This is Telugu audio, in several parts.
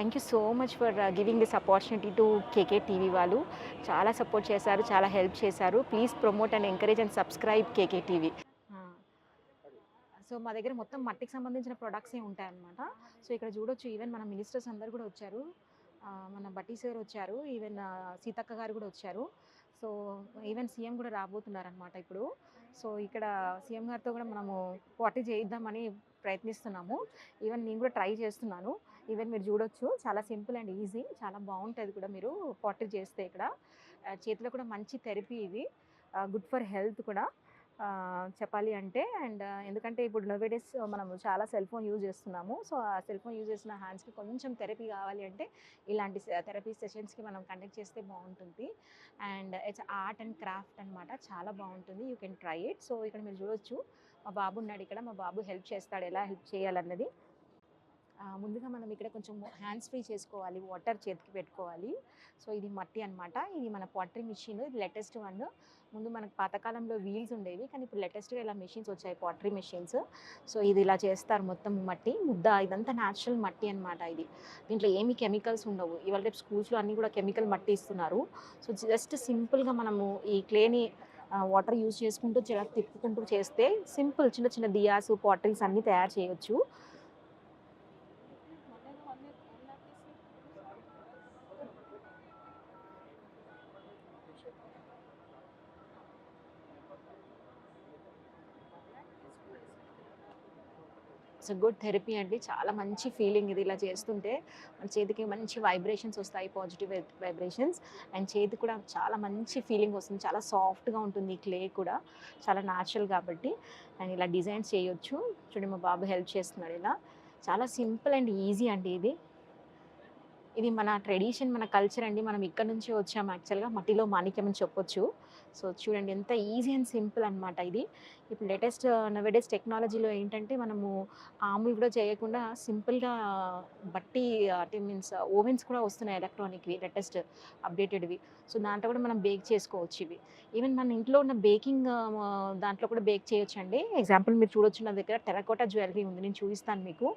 Thank you so much for giving this opportunity to KK TV వాళ్ళు. చాలా సపోర్ట్ చేశారు చాలా హెల్ప్ చేశారు. Please promote and encourage and subscribe KK TV so మా దగ్గర మొత్తం మట్టికి సంబంధించిన ప్రొడక్ట్సే ఉంటాయన్నమాట. సో ఇక్కడ చూడొచ్చు ఈవెన్ మన మినిస్టర్స్ అందరు కూడా వచ్చారు. మన బట్టి సార్ వచ్చారు ఈవెన్ uh, సీతక్క గారు కూడా వచ్చారు. సో ఈవెన్ సీఎం కూడా రాబోతున్నారనమాట ఇప్పుడు. సో ఇక్కడ సీఎం గారితో కూడా మనము పోటీ చేయిద్దామని ప్రయత్నిస్తున్నాము. ఈవెన్ నేను కూడా ట్రై చేస్తున్నాను. ఈవెన్ మీరు చూడొచ్చు. చాలా సింపుల్ అండ్ ఈజీ. చాలా బాగుంటుంది కూడా మీరు పోటీ చేస్తే ఇక్కడ. చేతిలో కూడా మంచి థెరపీ ఇది. గుడ్ ఫర్ హెల్త్ కూడా. చెప్పాలి అంటే అండ్ ఎందుకంటే ఇప్పుడు నోవేడేస్ మనము చాలా సెల్ ఫోన్ యూజ్ చేస్తున్నాము. సో ఆ సెల్ ఫోన్ యూజ్ చేసిన హ్యాండ్స్కి కొంచెం థెరపీ కావాలి అంటే ఇలాంటి థెరపీ సెషన్స్కి మనం కండక్ట్ చేస్తే బాగుంటుంది. And it's art and craft అనమాట చాలా బాగుంటుంది. You can try it so ఇక్కడ మీరు చూడొచ్చు. మా బాబు ఉన్నాడు ఇక్కడ. మా బాబు హెల్ప్ చేస్తాడు. ఎలా హెల్ప్ చేయాలన్నది. ముందుగా మనం ఇక్కడ కొంచెం హ్యాండ్స్ ఫ్రీ చేసుకోవాలి వాటర్ చేతికి పెట్టుకోవాలి. సో ఇది మట్టి అనమాట ఇది మన పాటరీ మిషన్ ఇది లేటెస్ట్ వన్ ముందు మనకు పాతకాలంలో వీల్స్ ఉండేవి కానీ ఇప్పుడు లేటెస్ట్గా ఇలా మిషన్స్ వచ్చాయి పాటరీ మెషిన్స్ సో ఇది ఇలా చేస్తారు మొత్తం మట్టి ముద్ద ఇదంతా న్యాచురల్ మట్టి అనమాట ఇది. దీంట్లో ఏమి కెమికల్స్ ఉండవు. ఇవాళ రేపు స్కూల్స్లో అన్నీ కూడా కెమికల్ మట్టి ఇస్తున్నారు. సో జస్ట్ సింపుల్గా మనము ఈ క్లేని వాటర్ యూజ్ చేసుకుంటూ చిన్న తిప్పుకుంటూ చేస్తే సింపుల్ చిన్న చిన్న దియాస్ పాటరీస్ అన్నీ తయారు చేయొచ్చు. ఇట్స్ గుడ్ థెరపీ అండి. చాలా మంచి ఫీలింగ్ ఇది ఇలా చేస్తుంటే మన చేతికి మంచి వైబ్రేషన్స్ వస్తాయి పాజిటివ్ వైబ్రేషన్స్ అండ్ చేతి కూడా చాలా మంచి ఫీలింగ్ వస్తుంది. చాలా సాఫ్ట్గా ఉంటుంది ఈ క్లే కూడా. చాలా న్యాచురల్ కాబట్టి. అండ్ ఇలా డిజైన్స్ చేయొచ్చు. చూడండి మా బాబు హెల్ప్ చేస్తున్నాడు ఇలా. చాలా సింపుల్ అండ్ ఈజీ అండి ఇది. ఇది మన ట్రెడిషన్ మన కల్చర్ అండి. మనం ఇక్కడ నుంచి వచ్చాం యాక్చువల్గా. మట్టిలో మాణిక్యం అని చెప్పొచ్చు. సో చూడండి ఎంత ఈజీ అండ్ సింపుల్ అనమాట ఇది. ఇప్పుడు లేటెస్ట్ నవేడేస్ టెక్నాలజీలో ఏంటంటే మనము ఆములు కూడా చేయకుండా సింపుల్గా బట్టి అంటే మీన్స్ ఓవెన్స్ కూడా వస్తున్నాయి ఎలక్ట్రానిక్వి లేటెస్ట్ అప్డేటెడ్వి. సో దాంట్లో కూడా మనం బేక్ చేసుకోవచ్చు ఇవి. ఈవెన్ మన ఇంట్లో ఉన్న బేకింగ్ దాంట్లో కూడా బేక్ చేయొచ్చు అండి ఎగ్జాంపుల్ మీరు చూడొచ్చు నా దగ్గర టెరకోటా జ్యువెలరీ ఉంది. నేను చూపిస్తాను మీకు.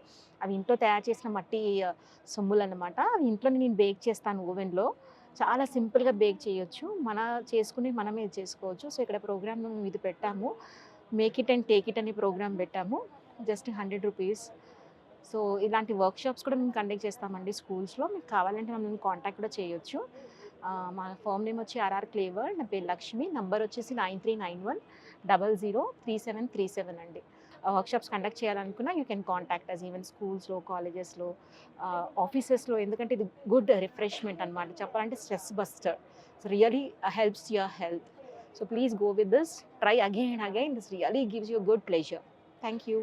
అవి ఇంట్లో తయారు చేసిన మట్టి సొమ్ములు అనమాట అవి ఇంట్లోనే నేను బేక్ చేస్తాను ఓవెన్లో. చాలా సింపుల్గా బేక్ చేయొచ్చు. మన చేసుకుని మనమే చేసుకోవచ్చు. సో ఇక్కడ ప్రోగ్రామ్ ఇది పెట్టాము. Make it and take it అనే ప్రోగ్రామ్ పెట్టాము. Just hundred rupees. సో ఇలాంటి వర్క్షాప్స్ కూడా మేము కండక్ట్ చేస్తామండి స్కూల్స్లో. మీకు కావాలంటే మమ్మల్ని కాంటాక్ట్ కూడా చేయొచ్చు. మా ఫర్మ్ నేమ్ వచ్చి ఆర్ఆర్ క్లేవర్. నా పేరు లక్ష్మి. నంబర్ వచ్చేసి nine three nine one double zero three seven three seven అండి. వర్క్షాప్స్ కండక్ట్ చేయాలనుకున్నా you can contact us even స్కూల్స్లో కాలేజెస్లో ఆఫీసెస్లో ఎందుకంటే ఇది గుడ్ రిఫ్రెష్మెంట్ అనమాట చెప్పాలంటే stress buster. So really helps your health so please go with this try again and again this really gives you good pleasure thank you